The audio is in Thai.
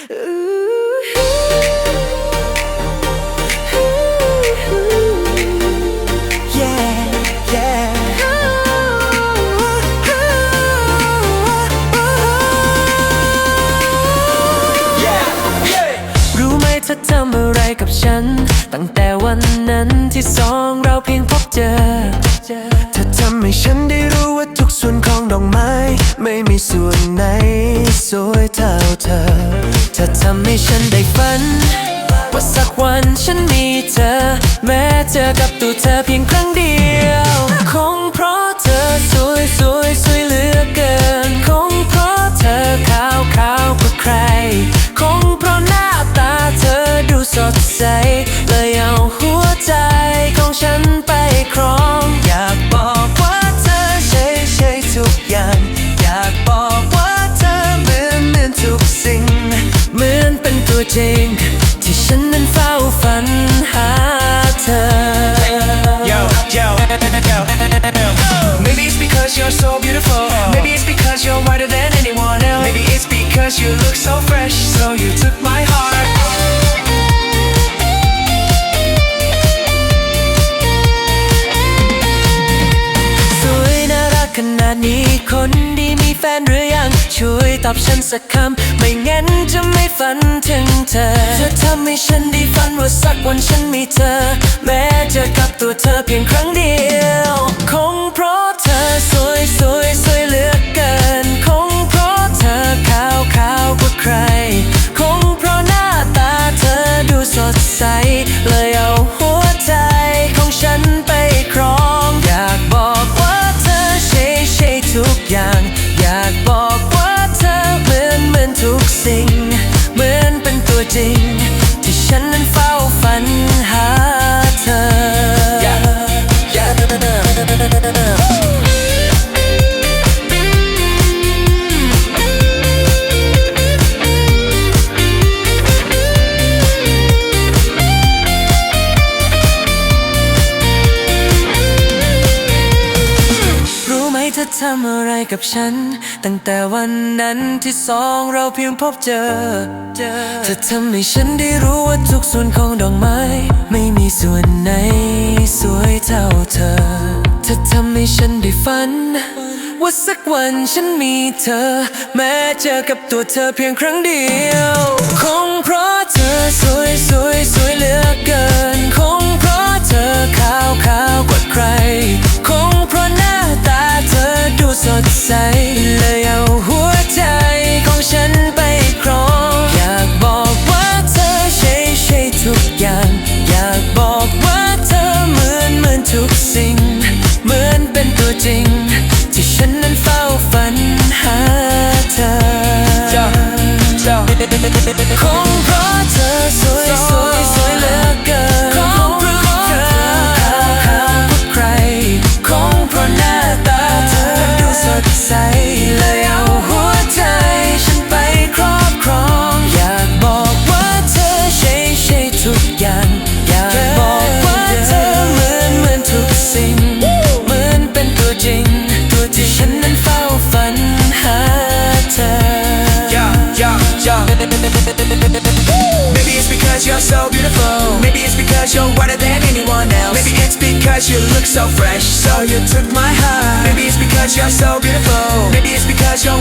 ธอทำอะไรกับฉัน ตั้งแต่วันนั้นที่สองเราเพียงพบเจอ เธอทำให้ฉันได้รู้ว่าทุกส่วนของดอกไม้ ไม่มีส่วนไหนสวยเท่าเธอเธอ ทำให้ฉันได้ฝัน ว่าสักวันฉันมีเธอ แม้เจอกับตัวเธอเพียงครั้งเดียว ตัวจริง ที่ฉันนั้นเฝ้าฝันหาเธอ Yo, yo, yo. Maybe it's because you're so beautiful. Maybe it's because you're whiter than anyone else. Maybe it's because you look so fresh, so you took my heart. สวยน่ารักขนาดนี้คนดีมีแฟนหรือยังช่วย ตอบฉันสักคำ ไม่งั้นจะไม่ฝันถึงเธอ เธอทำให้ฉันได้ฝันว่าสักวันฉันมีเธอ แม้เจอกับตัวเธอเพียงครั้งเดียว คงเพราะเธอสวยสวยสวยเหลือเกิน คงเพราะเธอขาวขาวกว่าใคร คงเพราะหน้าตาเธอดูสดใส เลยเอาหัวใจของฉันไปครอง อยากบอกว่าเธอใช่ใช่ทุกอย่าง อยากบอก ทุกสิ่ง เหมือนเป็นตัวจริง ที่ฉันนั้นเฝ้าฝัน ทำอะไรกับฉัน ตั้งแต่วันนั้นที่สองเราเพียงพบเจอ เธอทำให้ฉันได้รู้ว่าทุกส่วนของดอกไม้ ไม่มีส่วนไหนสวยเท่าเธอ เธอทำให้ฉันได้ฝัน ว่าสักวันฉันมีเธอ แม้เจอกับตัวเธอเพียงครั้งเดียว คงเพราะเธอสวยสวย ใสเลยเอาหัวใจของฉันไปครอง อยากบอกว่าเธอใช่ใช่ทุกอย่าง บอกว่าเธอเหมือนเหมือนทุกสิ่ง เหมือนเป็นตัวจริง ตัวที่ฉันนั้นเฝ้าฝันหาเธอ Yo, yo, yo. Maybe it's because you're so beautiful. Maybe it's because you're whiter than anyone else. Maybe it's because you look so fresh, so you took my heart. Maybe it's because you're so beautiful. Maybe it's because you're